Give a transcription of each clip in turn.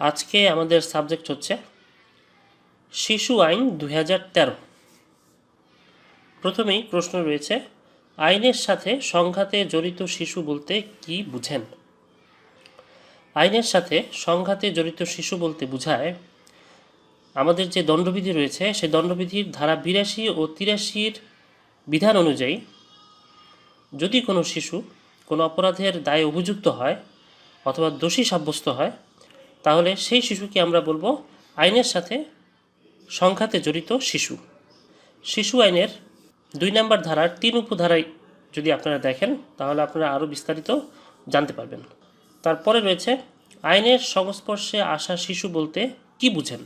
আজকে আমাদের সাবজেক্ট হচ্ছে শিশু আইন দুই হাজার তেরো। প্রথমেই প্রশ্ন রয়েছে, আইনের সাথে সংঘাতে জড়িত শিশু বলতে কি বুঝেন? আইনের সাথে সংঘাতে জড়িত শিশু বলতে বোঝায়, আমাদের যে দণ্ডবিধি রয়েছে, সেই দণ্ডবিধির ধারা বিরাশি ও তিরাশির বিধান অনুযায়ী যদি কোনো শিশু কোনো অপরাধের দায়ে অভিযুক্ত হয় অথবা দোষী সাব্যস্ত হয় তাহলে সেই শিশুকে আমরা বলব আইনের সাথে সংঘাতে জড়িত শিশু। শিশু আইনের দুই নম্বর ধারার তিন উপধারায় যদি আপনারা দেখেন, তাহলে আপনারা আরও বিস্তারিত জানতে পারবেন। তারপরে রয়েছে, আইনের সংস্পর্শে আসা শিশু বলতে কি বুঝেন?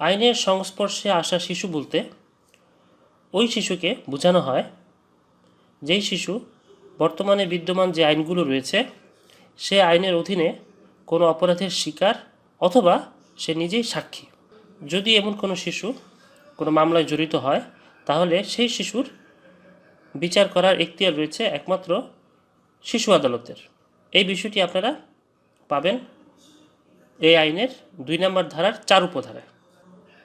আইনের সংস্পর্শে আসা শিশু বলতে ওই শিশুকে বোঝানো হয়, যেই শিশু বর্তমানে বিদ্যমান যে আইনগুলো রয়েছে, সে আইনের অধীনে কোনো অপরাধের শিকার অথবা সে নিজেই সাক্ষী। যদি এমন কোনো শিশু কোনো মামলায় জড়িত হয়, তাহলে সেই শিশুর বিচার করার এখতিয়ার রয়েছে একমাত্র শিশু আদালতের। এই বিষয়টি আপনারা পাবেন এই আইনের দুই নম্বর ধারার চার উপধারায়।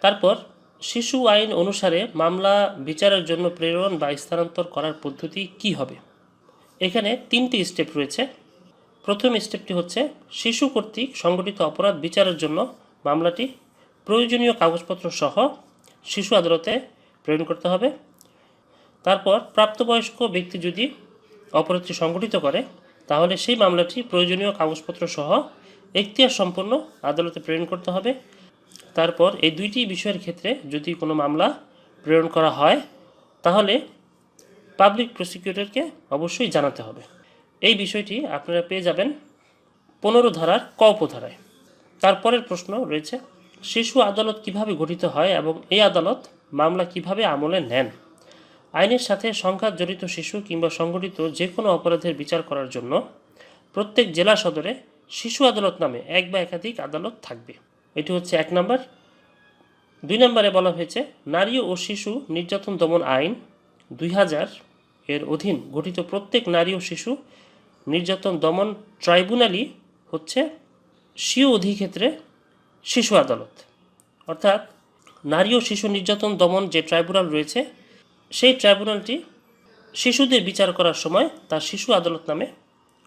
তারপর, শিশু আইন অনুসারে মামলা বিচারের জন্য প্রেরণ বা স্থানান্তর করার পদ্ধতি কি হবে? এখানে তিনটি স্টেপ রয়েছে। প্রথম স্টেপটি হচ্ছে শিশু কর্তৃক সংগঠিত অপরাধ বিচারের জন্য মামলাটি প্রয়োজনীয় কাগজপত্র সহ শিশু আদালতে প্রেরণ করতে হবে। তারপর প্রাপ্তবয়স্ক ব্যক্তি যদি অপরাধটি সংগঠিত করে, তাহলে সেই মামলাটি প্রয়োজনীয় কাগজপত্র সহ এখতিয়ার সম্পন্ন আদালতে প্রেরণ করতে হবে। তারপর এই দুইটি বিষয়ের ক্ষেত্রে যদি কোনো মামলা প্রেরণ করা হয়, তাহলে পাবলিক প্রসিকিউটরকে অবশ্যই জানাতে হবে। এই বিষয়টি আপনারা পেয়ে যাবেন পনেরো ধারার ক উপধারায় তারপরের প্রশ্ন রয়েছে, শিশু আদালত কীভাবে গঠিত হয় এবং এই আদালত মামলা কীভাবে আমলে নেন? আইনের সাথে সংঘাত জড়িত শিশু কিংবা সংগঠিত যে কোনো অপরাধের বিচার করার জন্য প্রত্যেক জেলা সদরে শিশু আদালত নামে এক বা একাধিক আদালত থাকবে। এটি হচ্ছে এক নম্বর। দুই নম্বরে বলা হয়েছে, নারী ও শিশু নির্যাতন দমন আইন দুই হাজার এর অধীন গঠিত প্রত্যেক নারী ও শিশু নির্যাতন দমন ট্রাইব্যুনালই হচ্ছে স্বীয় অধিক্ষেত্রে শিশু আদালত। অর্থাৎ নারী ও শিশু নির্যাতন দমন যে ট্রাইব্যুনাল রয়েছে, সেই ট্রাইব্যুনালটি শিশুদের বিচার করার সময় তার শিশু আদালত নামে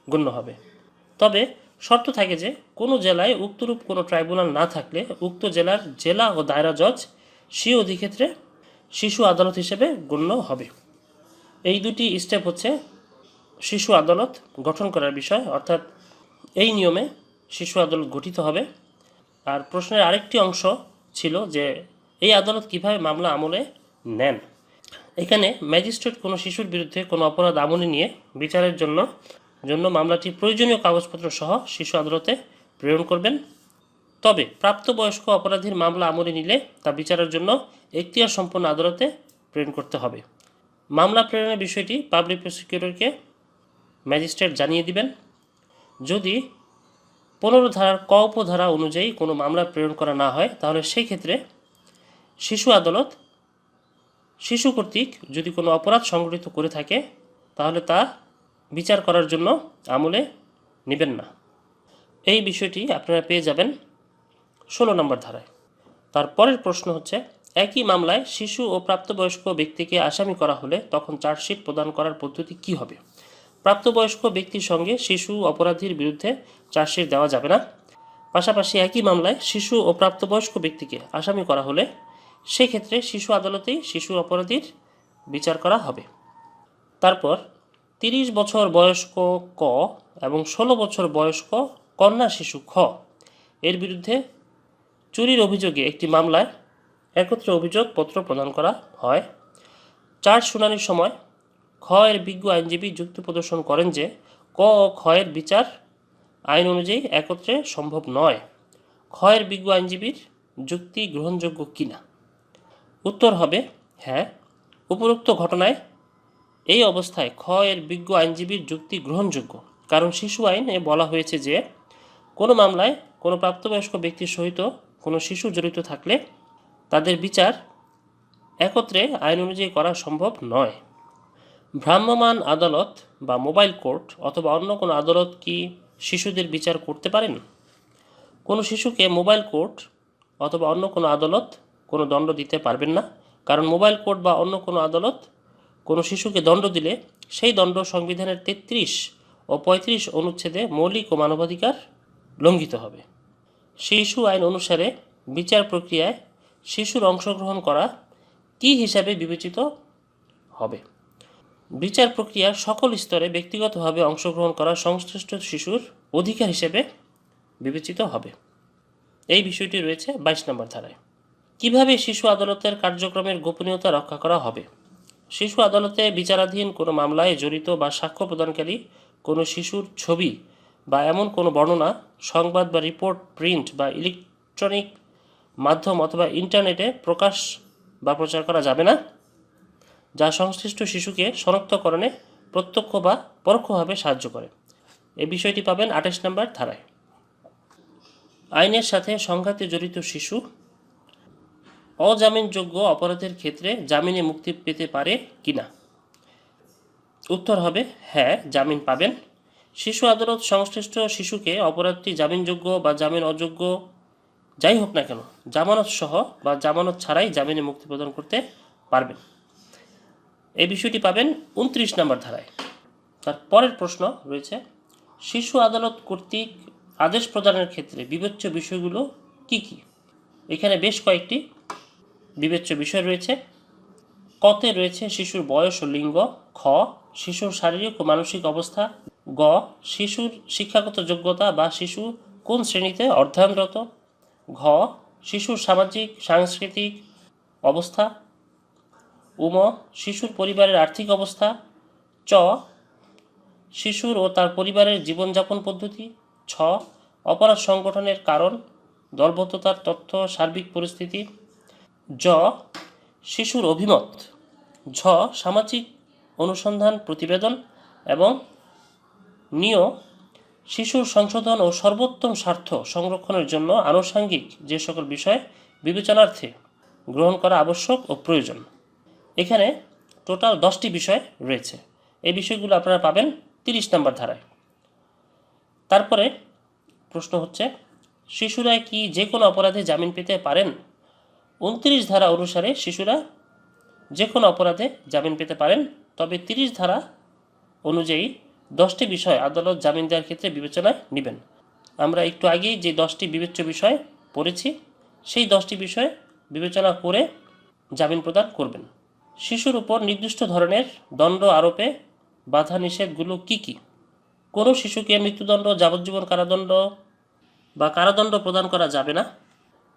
গণ্য হবে। তবে শর্ত থাকে যে, কোনো জেলায় উক্তরূপ কোনো ট্রাইব্যুনাল না থাকলে উক্ত জেলার জেলা ও দায়রা জজ স্বীয় অধিক্ষেত্রে শিশু আদালত হিসেবে গণ্য হবে। এই দুটি স্টেপ হচ্ছে শিশু আদালত গঠন করার বিষয়, অর্থাৎ এই নিয়মে শিশু আদালত গঠিত হবে। আর প্রশ্নের আরেকটি অংশ ছিল যে, এই আদালত কীভাবে মামলা আমলে নেন? এখানে ম্যাজিস্ট্রেট কোনো শিশুর বিরুদ্ধে কোনো অপরাধ আমলে নিয়ে বিচারের জন্য জন্য মামলাটি প্রয়োজনীয় কাগজপত্র সহ শিশু আদালতে প্রেরণ করবেন। তবে প্রাপ্তবয়স্ক অপরাধীর মামলা আমলে নিলে তা বিচারের জন্য এখতিয়ার সম্পন্ন আদালতে প্রেরণ করতে হবে। মামলা প্রেরণের বিষয়টি পাবলিক প্রসিকিউটরকে ম্যাজিস্ট্রেট জানিয়ে দিবেন। যদি পনেরো ধারার ক উপধারা অনুযায়ী কোনো মামলা প্রেরণ করা না হয়, তাহলে সেই ক্ষেত্রে শিশু আদালত, শিশু কর্তৃক যদি কোনো অপরাধ সংগঠিত করে থাকে, তাহলে তা বিচার করার জন্য আমলে নেবেন না। এই বিষয়টি আপনারা পেয়ে যাবেন ষোলো নম্বর ধারায়। তারপরের প্রশ্ন হচ্ছে, একই মামলায় শিশু ও প্রাপ্তবয়স্ক ব্যক্তিকে আসামি করা হলে তখন চার্জশিট প্রদান করার পদ্ধতি কী হবে? প্রাপ্তবয়স্ক ব্যক্তির সঙ্গে শিশু অপরাধীর বিরুদ্ধে চার্জশিট দেওয়া যাবে না। পাশাপাশি একই মামলায় শিশু ও প্রাপ্তবয়স্ক ব্যক্তিকে আসামি করা হলে সেক্ষেত্রে শিশু আদালতেই শিশু অপরাধীর বিচার করা হবে। তারপর তিরিশ বছর বয়স্ক ক এবং ষোলো বছর বয়স্ক কন্যা শিশু খ এর বিরুদ্ধে চুরির অভিযোগে একটি মামলায় একত্রে অভিযোগপত্র প্রদান করা হয়। চার্জ শুনানির সময় এর বিজ্ঞ আইনজীবী যুক্তি প্রদর্শন করেন যে, ক ও এর বিচার আইন অনুযায়ী একত্রে সম্ভব নয়। এর বিজ্ঞ আইনজীবীর যুক্তি গ্রহণযোগ্য কিনা? উত্তর হবে হ্যাঁ উপরোক্ত ঘটনায় এই অবস্থায় খ এর বিজ্ঞ আইনজীবীর যুক্তি গ্রহণযোগ্য। কারণ শিশু আইনে বলা হয়েছে যে, কোনো মামলায় কোনো প্রাপ্তবয়স্ক ব্যক্তির সহিত কোনো শিশু জড়িত থাকলে তাদের বিচার একত্রে আইন অনুযায়ী করা সম্ভব নয়। ভ্রাম্যমাণ আদালত বা মোবাইল কোর্ট অথবা অন্য কোনো আদালত কি শিশুদের বিচার করতে পারেন? কোনো শিশুকে মোবাইল কোর্ট অথবা অন্য কোনো আদালত কোনো দণ্ড দিতে পারবেন না, কারণ মোবাইল কোর্ট বা অন্য কোনো আদালত কোনো শিশুকে দণ্ড দিলে সেই দণ্ড সংবিধানের তেত্রিশ ও পঁয়ত্রিশ অনুচ্ছেদে মৌলিক ও মানবাধিকার লঙ্ঘিত হবে। শিশু আইন অনুসারে বিচার প্রক্রিয়ায় শিশুর অংশগ্রহণ করা কী হিসাবে বিবেচিত হবে? বিচার প্রক্রিয়ার সকল স্তরে ব্যক্তিগতভাবে অংশগ্রহণ করা সংশ্লিষ্ট শিশুর অধিকার হিসেবে বিবেচিত হবে। এই বিষয়টি রয়েছে বাইশ নম্বর ধারায়। কীভাবে শিশু আদালতের কার্যক্রমের গোপনীয়তা রক্ষা করা হবে? শিশু আদালতে বিচারাধীন কোনো মামলায় জড়িত বা সাক্ষ্য প্রদানকারী কোনো শিশুর ছবি বা এমন কোনো বর্ণনা, সংবাদ বা রিপোর্ট, প্রিন্ট বা ইলেকট্রনিক মাধ্যম অথবা ইন্টারনেটে প্রকাশ বা প্রচার করা যাবে না? যা সংশ্লিষ্ট শিশুকে শনাক্তকরণে প্রত্যক্ষ বা পরোক্ষভাবে সাহায্য করে। এই বিষয়টি পাবেন আঠাশ নম্বর ধারায়। আইনের সাথে সংঘাতে জড়িত শিশু অজামিনযোগ্য অপরাধের ক্ষেত্রে জামিনে মুক্তি পেতে পারে কি না? উত্তর হবে হ্যাঁ জামিন পাবেন। শিশু আদালত সংশ্লিষ্ট শিশুকে অপরাধটি জামিনযোগ্য বা জামিন অযোগ্য যাই হোক না কেন, জামানত সহ বা জামানত ছাড়াই জামিনে মুক্তি প্রদান করতে পারবেন। এই বিষয়টি পাবেন উনত্রিশ নম্বর ধারায়। তার পরের প্রশ্ন রয়েছে, শিশু আদালত কর্তৃক আদেশ প্রদানের ক্ষেত্রে বিবেচ্য বিষয়গুলো কি কি? এখানে বেশ কয়েকটি বিবেচ্য বিষয় রয়েছে। কতে রয়েছে শিশুর বয়স ও লিঙ্গ, খ, শিশুর শারীরিক ও মানসিক অবস্থা, গ, শিশুর শিক্ষাগত যোগ্যতা বা শিশু কোন শ্রেণীতে অধ্যয়নরত, ঘ, শিশুর সামাজিক, সাংস্কৃতিক অবস্থা উম, শিশুর পরিবারের আর্থিক অবস্থা। চ, শিশুর ও তার পরিবারের জীবনযাপন পদ্ধতি। ছ, অপরাধ সংগঠনের কারণ, দলবদ্ধতার তথ্য, সার্বিক পরিস্থিতি। জ, শিশুর অভিমত। ঝ, সামাজিক অনুসন্ধান প্রতিবেদন এবং নিয় শিশুর সংশোধন ও সর্বোত্তম স্বার্থ সংরক্ষণের জন্য আনুষাঙ্গিক যে সকল বিষয় বিবেচনার্থে গ্রহণ করা আবশ্যক ও প্রয়োজন। এখানে টোটাল দশটি বিষয় রয়েছে। এই বিষয়গুলো আপনারা পাবেন তিরিশ নম্বর ধারায়। তারপরে প্রশ্ন হচ্ছে, শিশুরা কি যে কোনো অপরাধে জামিন পেতে পারেন? উনত্রিশ ধারা অনুসারে শিশুরা যে কোনো অপরাধে জামিন পেতে পারেন, তবে তিরিশ ধারা অনুযায়ী দশটি বিষয় আদালত জামিন দেওয়ার ক্ষেত্রে বিবেচনায় নেবেন। আমরা একটু আগেই যে দশটি বিবেচ্য বিষয় পড়েছি, সেই দশটি বিষয় বিবেচনা করে জামিন প্রদান করবেন। শিশুর উপর নির্দিষ্ট ধরনের দণ্ড আরোপে বাধা নিষেধগুলো কি কি? কোনো শিশুকে মৃত্যুদণ্ড, যাবজ্জীবন কারাদণ্ড বা কারাদণ্ড প্রদান করা যাবে না।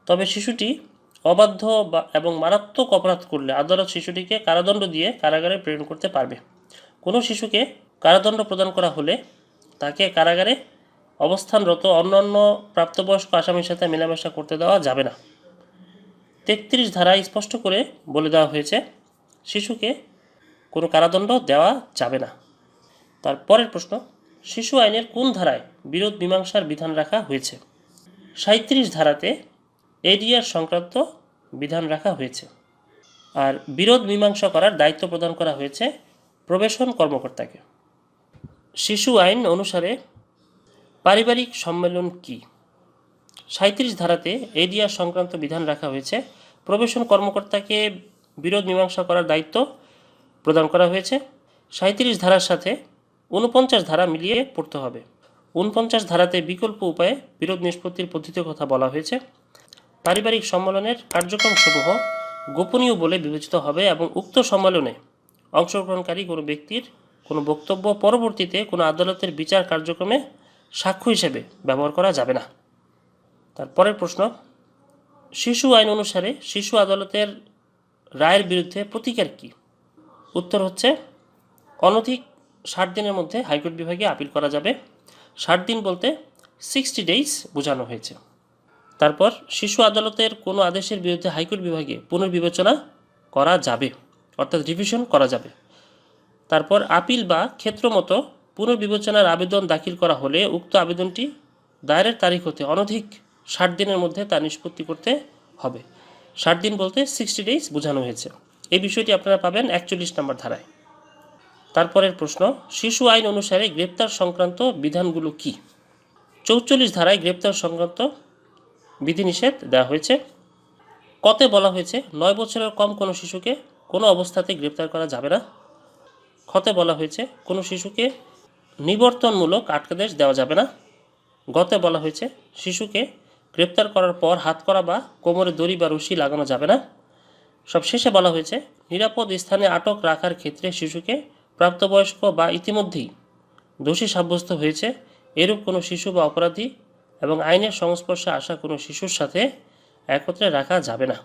তবে শিশুটি অবাধ্য বা এবং মারাত্মক অপরাধ করলে আদালত শিশুটিকে কারাদণ্ড দিয়ে কারাগারে প্রেরণ করতে পারবে। কোনো শিশুকে কারাদণ্ড প্রদান করা হলে তাকে কারাগারে অবস্থানরত অন্যান্য প্রাপ্তবয়স্ক আসামির সাথে মেলামেশা করতে দেওয়া যাবে না। তেত্রিশ ধারায় স্পষ্ট করে বলে দেওয়া হয়েছে শিশুকে কোনো কারাদণ্ড দেওয়া যাবে না। তার পরের প্রশ্ন, শিশু আইনের কোন ধারায় বিরোধ মীমাংসার বিধান রাখা হয়েছে? সাঁত্রিশ ধারাতে এডিআর সংক্রান্ত বিধান রাখা হয়েছে। আর বিরোধ মীমাংসা করার দায়িত্ব প্রদান করা হয়েছে প্রবেশন কর্মকর্তাকে। শিশু আইন অনুসারে পারিবারিক সম্মেলন কি? সাঁত্রিশ ধারাতে এডিআর সংক্রান্ত বিধান রাখা হয়েছে। প্রবেশন কর্মকর্তাকে বিরোধ মীমাংসা করার দায়িত্ব প্রদান করা হয়েছে। সাঁত্রিশ ধারার সাথে উনপঞ্চাশ ধারা মিলিয়ে পড়তে হবে। উনপঞ্চাশ ধারাতে বিকল্প উপায়ে বিরোধ নিষ্পত্তির পদ্ধতির কথা বলা হয়েছে। পারিবারিক সম্মেলনের কার্যক্রমসমূহ গোপনীয় বলে বিবেচিত হবে এবং উক্ত সম্মেলনে অংশগ্রহণকারী কোনো ব্যক্তির কোনো বক্তব্য পরবর্তীতে কোনো আদালতের বিচার কার্যক্রমে সাক্ষ্য হিসেবে ব্যবহার করা যাবে না। তারপরের প্রশ্ন, শিশু আইন অনুসারে শিশু আদালতের রায়ের বিরুদ্ধে প্রতিকার কী? উত্তর হচ্ছে, অনধিক ষাট দিনের মধ্যে হাইকোর্ট বিভাগে আপিল করা যাবে। ষাট দিন বলতে সিক্সটি ডেইজ বোঝানো হয়েছে। তারপর, শিশু আদালতের কোনো আদেশের বিরুদ্ধে হাইকোর্ট বিভাগে পুনর্বিবেচনা করা যাবে, অর্থাৎ রিভিশন করা যাবে। তারপর, আপিল বা ক্ষেত্রমতো পুনর্বিবেচনার আবেদন দাখিল করা হলে উক্ত আবেদনটি দায়েরের তারিখ হতে অনধিক ষাট দিনের মধ্যে তা নিষ্পত্তি করতে হবে। ষাট দিন বলতে সিক্সটি ডেইজ বোঝানো হয়েছে। এই বিষয়টি আপনারা পাবেন একচল্লিশ নম্বর ধারায়। তারপরের প্রশ্ন, শিশু আইন অনুসারে গ্রেপ্তার সংক্রান্ত বিধানগুলো কি? চৌচল্লিশ ধারায় গ্রেপ্তার সংক্রান্ত বিধিনিষেধ দেওয়া হয়েছে। কতে বলা হয়েছে, নয় বছরের কম কোনো শিশুকে কোনো অবস্থাতে গ্রেপ্তার করা যাবে না। খতে বলা হয়েছে, কোনো শিশুকে নিবর্তনমূলক আটকাদেশ দেওয়া যাবে না। গতে বলা হয়েছে, শিশুকে গ্রেপ্তার করার পর হাত করা বা কোমরে দড়ি বা রশি লাগানো যাবে না। সব শেষে বলা হয়েছে, নিরাপদ স্থানে আটক রাখার ক্ষেত্রে শিশুকে প্রাপ্তবয়স্ক বা ইতিমধ্যেই দোষী সাব্যস্ত হয়েছে। এরূপ কোনো শিশু বা অপরাধী এবং আইনের সংস্পর্শে আসা কোনো শিশুর সাথে একত্রে রাখা যাবে না।